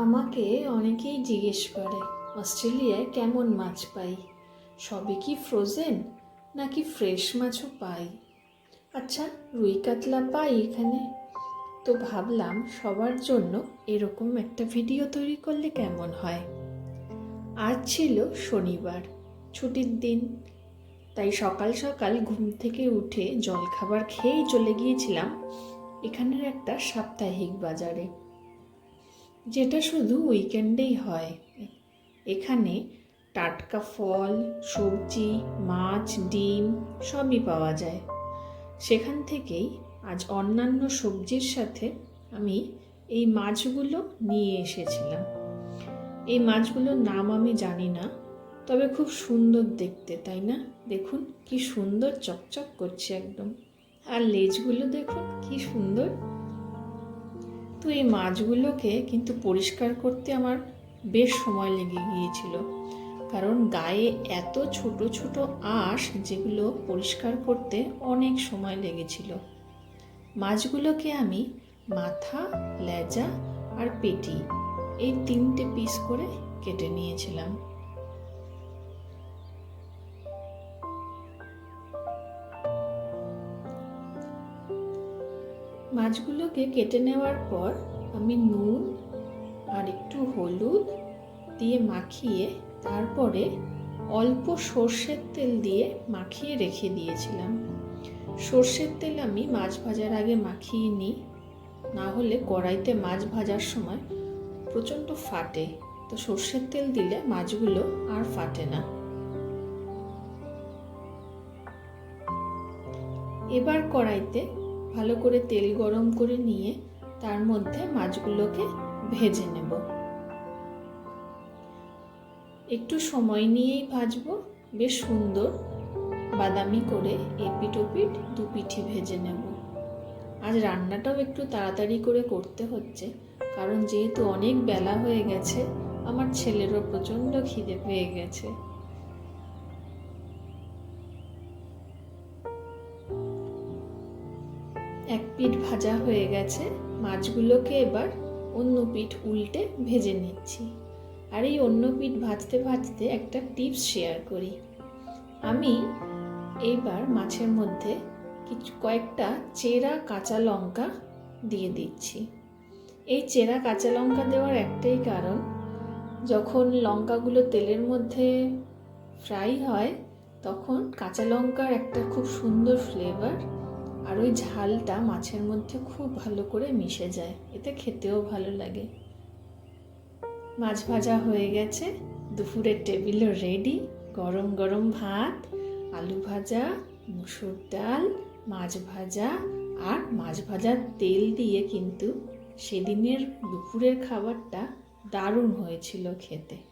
আমাকে অনেকেই জিজ্ঞেস করে, অস্ট্রেলিয়ায় কেমন মাছ পাই? সবই কি ফ্রোজেন নাকি ফ্রেশ মাছও পাই? আচ্ছা রুই কাতলা পাই এখানে। তো ভাবলাম সবার জন্য এরকম একটা ভিডিও তৈরি করলে কেমন হয়? আজ ছিল শনিবার, ছুটির দিন। তাই সকাল সকাল ঘুম থেকে উঠে জলখাবার খেয়েই চলে গিয়েছিলাম এখানের একটা সাপ্তাহিক বাজারে। যেটা শুধু উইকেন্ডেই হয়। এখানে টাটকা ফল, সবজি, মাছ, ডিম সবই পাওয়া যায়। সেখান থেকেই আজ অন্যান্য সবজির সাথে আমি এই মাছগুলো নিয়ে এসেছিলাম। এই মাছগুলোর নাম আমি জানি না, তবে খুব সুন্দর দেখতে, তাই না? দেখুন, কি সুন্দর চকচক করছে একদম। আর লেজগুলো দেখুন, কি সুন্দর। তো এই মাছগুলোকে কিন্তু পরিষ্কার করতে আমার বেশ সময় লেগে গিয়েছিল। কারণ গায়ে এত ছোট ছোট আঁশ যেগুলো পরিষ্কার করতে অনেক সময় লেগেছিল। মাছগুলোকে আমি মাথা, লেজা আর পেটি এই তিনটে পিস করে কেটে নিয়েছিলাম। মাছগুলোকে কেটে নেওয়ার পর আমি নুন আর একটু হলুদ দিয়ে মাখিয়ে তারপরে অল্প সর্ষের তেল দিয়ে মাখিয়ে রেখে দিয়েছিলাম। সর্ষের তেল আমি মাছ ভাজার আগে মাখিয়ে নিই, না হলে কড়াইতে মাছ ভাজার সময় প্রচণ্ড ফাটে। তো সর্ষের তেল দিলে মাছগুলো আর ফাটে না। এবার কড়াইতে ভালো করে তেল গরম করে নিয়ে তার মধ্যে মাছগুলোকে ভেজে নেব। একটু সময় নিয়েই ভাজবো। বেশ সুন্দর বাদামি করে এপিট ওপিট দু পিঠি ভেজে নেব। আজ রান্নাটাও একটু তাড়াতাড়ি করে করতে হচ্ছে, কারণ যেহেতু অনেক বেলা হয়ে গেছে, আমার ছেলেরও প্রচণ্ড খিদে পেয়ে গেছে। এক পিঠ ভাজা হয়ে গেছে, মাছগুলোকে এবার অন্য পিঠ উল্টে ভেজে নিচ্ছি। আর এই অন্য পিঠ ভাজতে ভাজতে একটা টিপস শেয়ার করি। আমি এইবার মাছের মধ্যে কিছু কয়েকটা চেরা কাঁচা লঙ্কা দিয়ে দিচ্ছি। এই চেরা কাঁচা লঙ্কা দেওয়ার একটাই কারণ, যখন লঙ্কাগুলো তেলের মধ্যে ফ্রাই হয়, তখন কাঁচা লঙ্কার একটা খুব সুন্দর ফ্লেভার আর ওই ঝালটা মাছের মধ্যে খুব ভালো করে মিশে যায়। এতে খেতেও ভালো লাগে। মাছ ভাজা হয়ে গেছে। দুপুরের টেবিলও রেডি গরম গরম ভাত, আলু ভাজা, মুসুর ডাল, মাছ ভাজা আর মাছ ভাজার তেল দিয়ে কিন্তু সেদিনের দুপুরের খাবারটা দারুণ হয়েছিল খেতে।